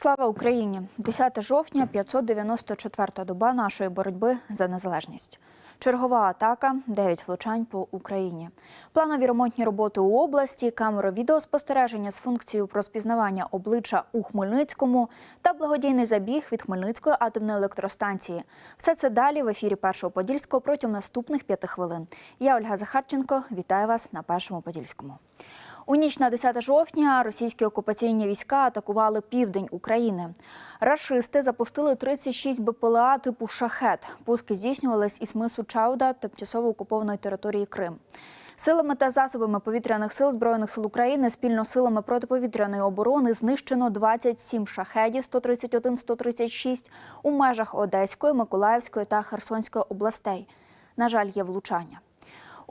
Слава Україні! 10 жовтня, 594-та доба нашої боротьби за незалежність. Чергова атака, 9 влучань по Україні. Планові ремонтні роботи у області, камери відеоспостереження з функцією про спізнавання обличчя у Хмельницькому та благодійний забіг від Хмельницької атомної електростанції. Все це далі в ефірі Першого Подільського протягом наступних п'яти хвилин. Я Ольга Захарченко. Вітаю вас на Першому Подільському. У ніч на 10 жовтня російські окупаційні війська атакували південь України. Рашисти запустили 36 БПЛА типу шахет. Пуски здійснювались із мису Чауда, тимчасово окупованої території Крим. Силами та засобами повітряних сил збройних сил України спільно з силами протиповітряної оборони знищено 27 шахедів 131-136 у межах Одеської, Миколаївської та Херсонської областей. На жаль, є влучання.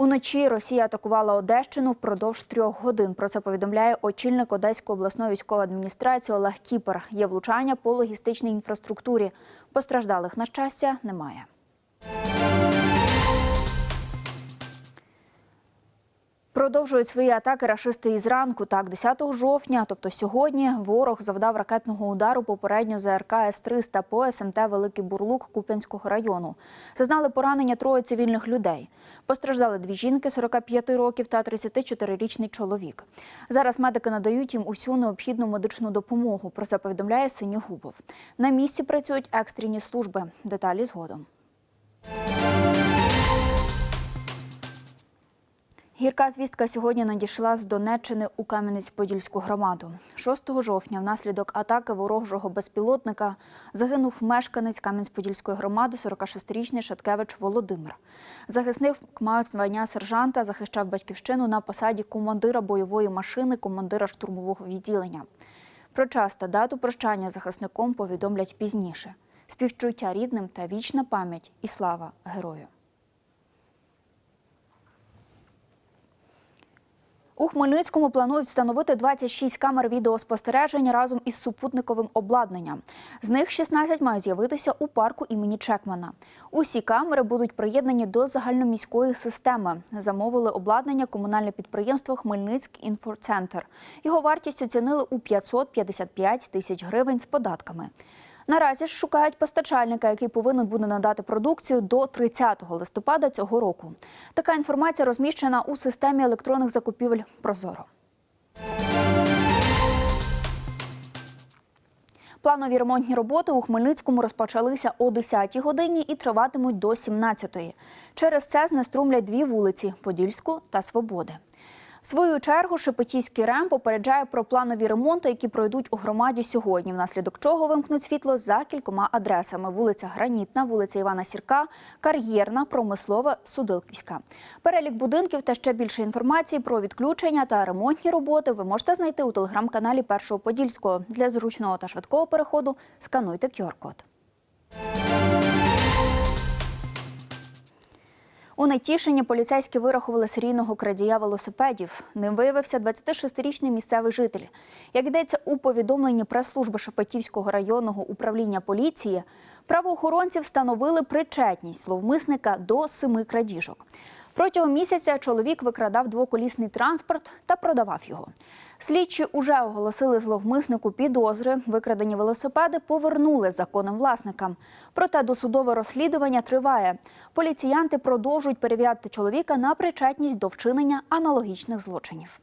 Уночі Росія атакувала Одещину впродовж трьох годин. Про це повідомляє очільник Одеської обласної військової адміністрації Олег Кіпер. Є влучання по логістичній інфраструктурі. Постраждалих на щастя немає. Продовжують свої атаки рашисти із ранку. Так, 10 жовтня, тобто сьогодні, ворог завдав ракетного удару попередньо за РК С-300 по СМТ Великий Бурлук Куп'янського району. Зазнали поранення троє цивільних людей. Постраждали дві жінки 45 років та 34-річний чоловік. Зараз медики надають їм усю необхідну медичну допомогу. Про це повідомляє Синьогубов. На місці працюють екстрені служби. Деталі згодом. Гірка звістка сьогодні надійшла з Донеччини у Кам'янець-Подільську громаду. 6 жовтня внаслідок атаки ворожого безпілотника загинув мешканець Кам'янець-Подільської громади 46-річний Шаткевич Володимир. Захисник мав звання сержанта, захищав батьківщину на посаді командира бойової машини, командира штурмового відділення. Про час та дату прощання захисником повідомлять пізніше. Співчуття рідним та вічна пам'ять і слава герою. У Хмельницькому планують встановити 26 камер відеоспостереження разом із супутниковим обладнанням. З них 16 мають з'явитися у парку імені Чекмана. Усі камери будуть приєднані до загальноміської системи. Замовили обладнання комунальне підприємство Хмельницький інфоцентр. Його вартість оцінили у 555 тисяч гривень з податками. Наразі ж шукають постачальника, який повинен буде надати продукцію до 30 листопада цього року. Така інформація розміщена у системі електронних закупівель Прозоро. Планові ремонтні роботи у Хмельницькому розпочалися о 10-й годині і триватимуть до 17-ї. Через це знеструмлять дві вулиці Подільську та Свободи. В свою чергу Шепетівський РЕМ попереджає про планові ремонти, які пройдуть у громаді сьогодні, внаслідок чого вимкнуть світло за кількома адресами: вулиця Гранітна, вулиця Івана Сірка, Кар'єрна, Промислова, Судилківська. Перелік будинків та ще більше інформації про відключення та ремонтні роботи ви можете знайти у телеграм-каналі Першого Подільського. Для зручного та швидкого переходу скануйте QR-код. У Найтішині поліцейські вирахували серійного крадія велосипедів. Ним виявився 26-річний місцевий житель. Як йдеться у повідомленні прес-служби Шепетівського районного управління поліції, правоохоронці встановили причетність зловмисника до семи крадіжок. Протягом місяця чоловік викрадав двоколісний транспорт та продавав його. Слідчі уже оголосили зловмиснику підозри. Викрадені велосипеди повернули законним власникам. Проте досудове розслідування триває. Поліціянти продовжують перевіряти чоловіка на причетність до вчинення аналогічних злочинів.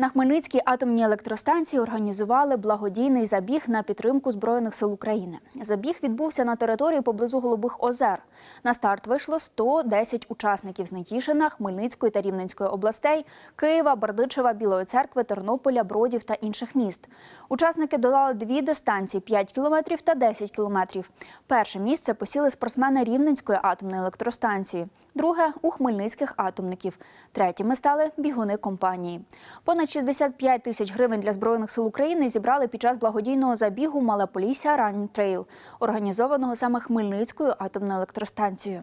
На Хмельницькій атомній електростанції організували благодійний забіг на підтримку Збройних сил України. Забіг відбувся на території поблизу Голубих озер. На старт вийшло 110 учасників з Нетішина, Хмельницької та Рівненської областей, Києва, Бердичева, Білої церкви, Тернополя, Бродів та інших міст. Учасники долали дві дистанції 5 кілометрів та 10 кілометрів. Перше місце посіли спортсмени Рівненської атомної електростанції. Друге у хмельницьких атомників. Третіми стали бігуни компанії. Понад 65 тисяч гривень для збройних сил України зібрали під час благодійного забігу Малополісся Ранін Трейл, організованого саме Хмельницькою атомною електростанцією.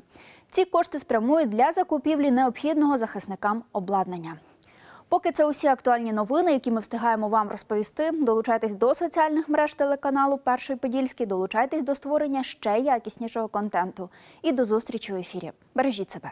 Ці кошти спрямують для закупівлі необхідного захисникам обладнання. Поки це усі актуальні новини, які ми встигаємо вам розповісти. Долучайтесь до соціальних мереж телеканалу Перший Подільський, долучайтесь до створення ще якіснішого контенту. І до зустрічі у ефірі. Бережіть себе.